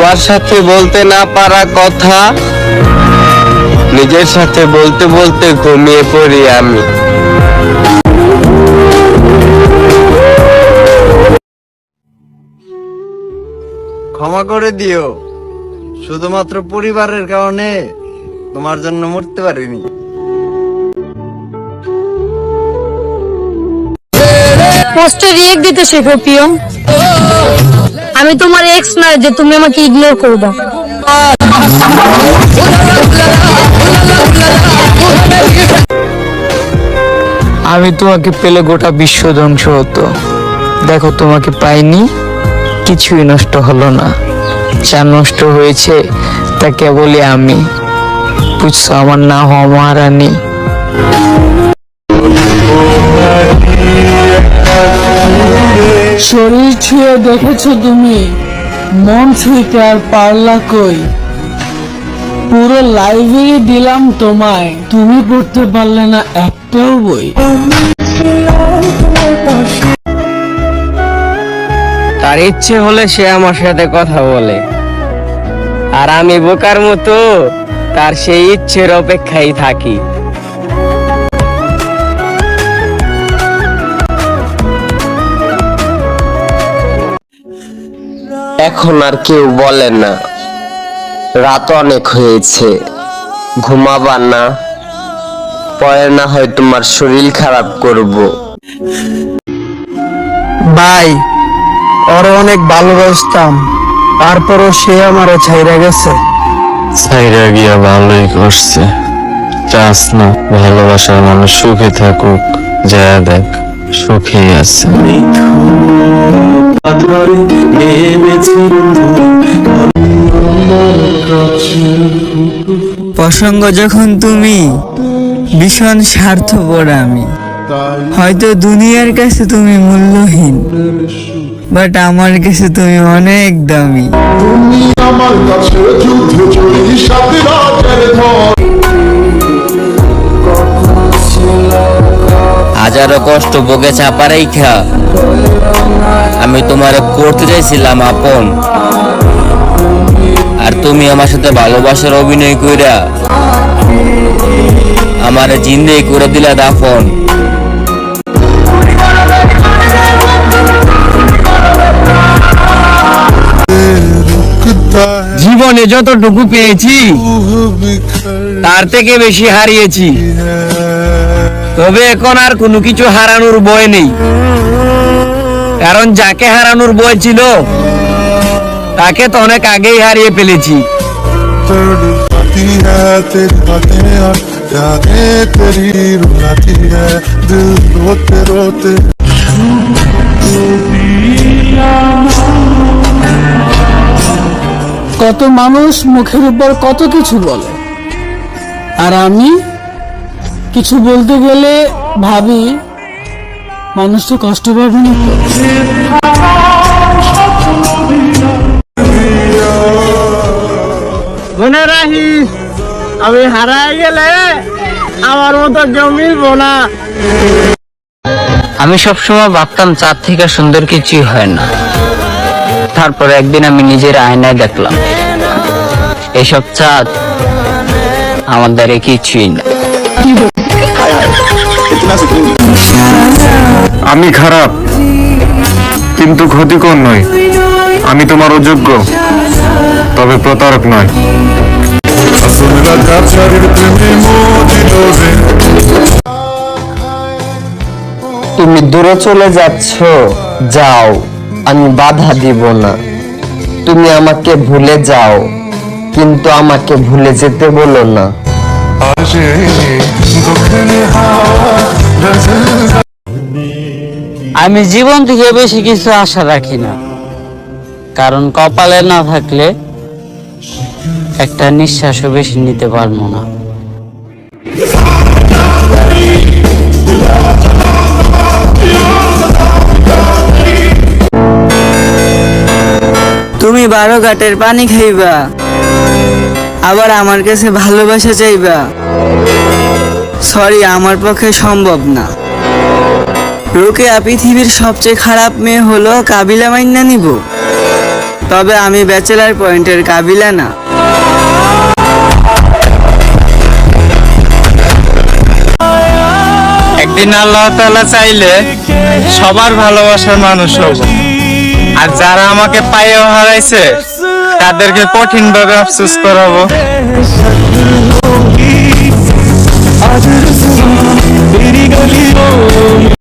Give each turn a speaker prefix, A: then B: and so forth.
A: তোমার সাথে বলতে না পারা কথা নিজের সাথে বলতে বলতে ঘুমিয়ে পড়ি আমি।
B: ক্ষমা করে দিও। শুধুমাত্র পরিবারের কারণে তোমার জন্য মরতে পারিনি।
C: পোস্টে রিয়েক্ট দিতে শেখো প্রিয় আমি তোমার এক্স না, যে তুমি আমাকে ইগনোর করবা
D: আমি তোমাকে পেলে গোটা বিশ্ব ধ্বংস হতো। দেখো, তোমাকে পাইনি, কিছুই নষ্ট হলো না। যা নষ্ট হয়েছে, তা কেবলই আমি। বুঝছ, আমার না হওয়া মহারানী শরীর ছুঁয়ে দেখেছ তুমি? মন ছুঁইতে আর পারলা কই? পুরো লাইব্রেরি দিলাম তোমায়। তুমি পড়তে পারলে না একটাও বই।
A: তার ইচ্ছে হলে সে আমার সাথে কথা বলে। আর আমি বোকার মতো তার সেই ইচ্ছের অপেক্ষায় থাকি। এখন আর কেউ বলে না। রাত অনেক হয়েছে। ঘুমাবার না। পরে না হয় তোমার শরীর খারাপ করব।
D: ভাই ওরে অনেক ভালোবাসতাম তারপরও সে আমারও ছাইরা গেছে।
E: সাইরা গিয়া ভালোই করছে। চাস না ভালোবাসার মানুষ সুখে থাকুক যা দেখ। সুখেই আছে।
D: প্রসঙ্গ যখন তুমি ভীষণ স্বার্থপর আমি। হয়তো দুনিয়ার কাছে তুমি মূল্যহীন বাট আমার কাছে তুমি অনেক দামি।
F: আমার কাছে যুদ্ধে চলি সাথে রাতের
A: হাজারো কষ্ট বুকে চাপা রেখা আমি তোমারে করতে চাইছিলাম আপন। আর তুমি আমার সাথে ভালোবাসার অভিনয় কইরা আমার জিন্দেই করে দিলা দাফন জীবনে যতটুকু পেয়েছি, তার থেকে বেশি হারিয়েছি। তবে এখন আর কোনো কিছু হারানোর ভয় নেই। কারণ যাকে হারানোর ভয় ছিল, তাকে তো অনেক আগেই হারিয়ে ফেলেছি।
D: কত মানুষ মুখের উপর কত কিছু বলে। আর আমি কিছু বলতে গেলে ভাবি মানুষ তো কষ্ট পাবে না।
A: মনে রাখিস আমি হারাই গেলে আমার মতো কেউ মিলবো না। আমি সবসময় ভাবতাম চাঁদ থেকে সুন্দর কিছুই হয় না। তারপর একদিন আমি নিজের আয়নায় দেখলাম এসব চাঁদ আমার দ্বারে কিছুই না।
E: আমি খারাপ কিন্তু ক্ষতিকর নয় আমি তোমার অযোগ্য তবে প্রতারক নয়
A: তুমি দূরে চলে যাচ্ছ যাও আমি বাধা দিব না। তুমি আমাকে ভুলে যাও কিন্তু আমাকে ভুলে যেতে বলো না।
D: আমি জীবন থেকে বেশি কিছু আশা রাখি না। কারণ কপালে না থাকলে একটা নিঃশ্বাসও বেশি নিতে পারব না। তুমি বারো ঘাটের পানি খাইবা, আবার আমার কাছে ভালোবাসা চাইবা। সরি আমার পক্ষে সম্ভব না। রোকেয়া পৃথিবীর সবচেয়ে খারাপ মেয়ে হলো কাবিলা মাইন্না নিব। তবে আমি ব্যাচেলার পয়েন্টের কাবিলা না।
A: একদিন আল্লাহ তাআলা চাইলে সবার ভালোবাসার মানুষ হব। আর যারা আমাকে পায়েও হারাইছে, তাদেরকে কঠিন ভাবে আফসোস করাবো। आज रसों मेरी गलियों